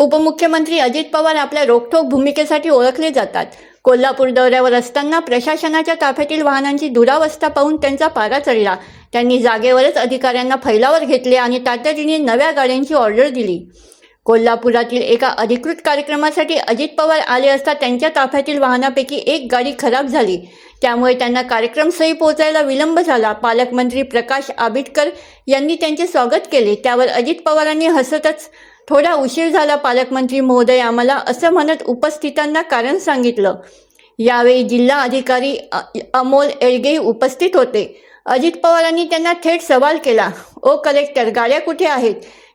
उपमुख्यमंत्री अजित पवार आपल्या रोखठोक भूमिकेसाठी ओळखले जातात. कोल्हापूर दौऱ्यावर असताना प्रशासनाच्या ताफ्यातील वाहनांची दुरावस्था पाहून त्यांचा पारा चढला. त्यांनी जागेवरच अधिकाऱ्यांना फैलावर घेतले आणि तातडीने नव्या गाड्यांची ऑर्डर दिली. कोल्हापुरातील एका अधिकृत कार्यक्रमासाठी अजित पवार आले असता त्यांच्या ताफ्यातील वाहनापैकी एक गाडी खराब झाली. त्यामुळे त्यांना कार्यक्रमस्थळी पोहोचायला विलंब झाला. पालकमंत्री प्रकाश आबिटकर यांनी त्यांचे स्वागत केले. त्यावर अजित पवारांनी हसतच थोडा उशीर झाला. पालकमंत्री महोदय आम्हाला असं म्हणत उपस्थितांना कारण सांगितलं. यावेळी जिल्हा अधिकारी अमोल एळगे उपस्थित होते. अजित पवारांनी त्यांना थेट सवाल केला. ओ कलेक्टर गाड्या कुठे आहेत?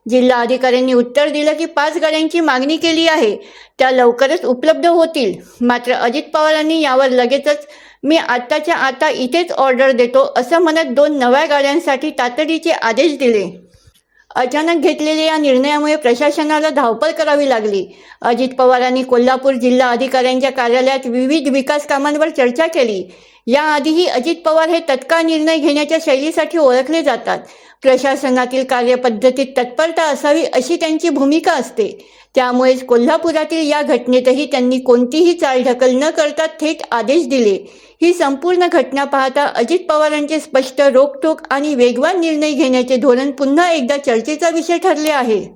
जिल्हा अधिकाऱ्यांनी उत्तर दिलं की पाच गाड्यांची मागणी केली आहे. त्या लवकरच उपलब्ध होतील. मात्र अजित पवारांनी यावर लगेचच मी आत्ताच्या आता इथेच ऑर्डर देतो असं म्हणत दोन नव्या गाड्यांसाठी तातडीचे आदेश दिले. अचानक घेतलेल्या या निर्णयामुळे प्रशासनाला धावपळ करावी लागली. अजित पवारांनी कोल्हापूर जिल्हा अधिकाऱ्यांच्या कार्यालयात विविध विकास कामांवर चर्चा केली. याआधीही अजित पवार हे तत्काळ निर्णय घेण्याच्या शैलीसाठी ओळखले जातात. प्रशासनातील कार्यपद्धतीत तत्परता असावी अशी त्यांची भूमिका असते. त्यामुळेच कोल्हापुरातील या घटनेतही त्यांनी कोणतीही चालढकल न करता थेट आदेश दिले. ही संपूर्ण घटना पाहता अजित पवारांचे स्पष्ट रोखठोक आणि वेगवान निर्णय घेण्याचे धोरण पुन्हा एकदा चर्चेचा विषय ठरले आहे.